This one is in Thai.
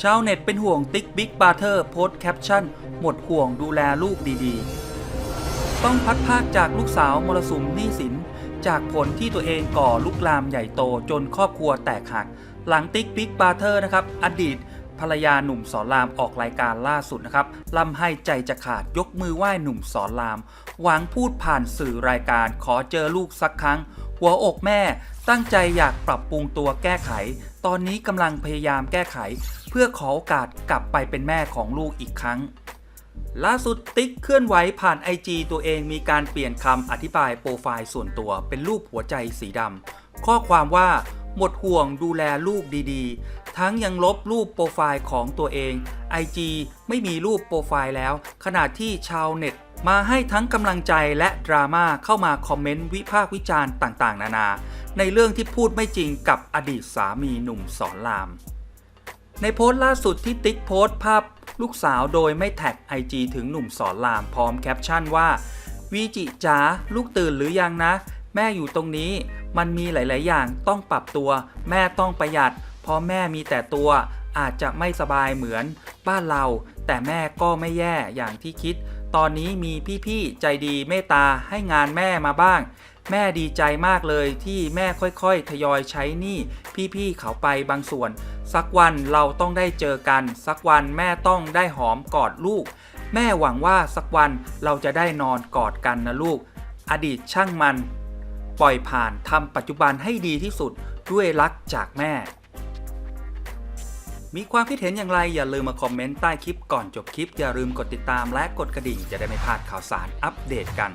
ชาวเน็ตเป็นห่วงติ๊กบิ๊กบาเทอร์โพสแคปชั่น หมดห่วงดูแลลูกดีๆ ต้องพัดภาคจากลูกสาวมรสุมหนี้สิน จากผลที่ตัวเองก่อลุกลามใหญ่โตจนครอบครัวแตกหัก หลังติ๊กบิ๊กบาเทอร์นะครับ อดีต ภรรยาหนุ่มสอนรามออกรายการล่าสุดนะครับล่ำให้ใจจะขาดยกมือไหว้หนุ่มสอนราม หวังพูดผ่านสื่อรายการขอเจอลูกสักครั้ง หัวอกแม่ตั้งใจอยากปรับปรุงตัวแก้ไข ตอนนี้กำลังพยายามแก้ไข เพื่อขอโอกาสกลับไปเป็นแม่ของลูกอีกครั้ง ล่าสุดติ๊กเคลื่อนไหวผ่าน IG ตัวเองมีการเปลี่ยนคำอธิบายโปรไฟล์ส่วนตัวเป็นรูปหัวใจสีดำข้อความว่าหมดห่วงดูแลลูกดีๆ ทั้งยังลบรูปโปรไฟล์ของตัวเอง IG ไม่มีรูปโปรไฟล์แล้ว ขณะที่ชาวเน็ตมาให้ทั้งกำลังใจและดราม่าเข้ามาคอมเมนต์วิพากษ์วิจารณ์ต่างๆ นานา ในเรื่องที่พูดไม่จริงกับอดีตสามีหนุ่มสอนราม ในโพสต์ล่าสุดที่ติ๊กโพสต์ภาพลูกสาวโดยไม่แท็ก IG ถึงหนุ่มสอนรามพร้อมแคปชั่นว่าวีจิจ๋าลูกตื่นหรือยังนะ แม่อยู่ตรงนี้ มันมีหลาย ๆ อย่างต้องปรับตัว แม่ต้องประหยัด ราะแม่มีแต่ตัวอาจจะไม่สบายเหมือนบ้านเรา แต่แม่ก็ไม่แย่อย่างที่คิด ตอนนี้มีพี่ๆใจดีเมตตาให้งานแม่มาบ้าง แม่ดีใจมากเลยที่แม่ค่อยๆ ทยอยใช้หนี้พี่ๆเขาไปบางส่วน สักวันเราต้องได้เจอกัน สักวันแม่ต้องได้หอมกอดลูก แม่หวังว่าสักวันเราจะได้นอนกอดกันนะลูก อดีตช่างมัน ปล่อยผ่านทำปัจจุบันให้ดีที่สุดด้วยรักจากแม่ มีความคิดเห็นอย่างไรอย่าลืมมาคอมเมนต์ใต้คลิปก่อนจบคลิป อย่าลืมกดติดตามและกดกระดิ่งจะได้ไม่พลาดข่าวสารอัปเดตกัน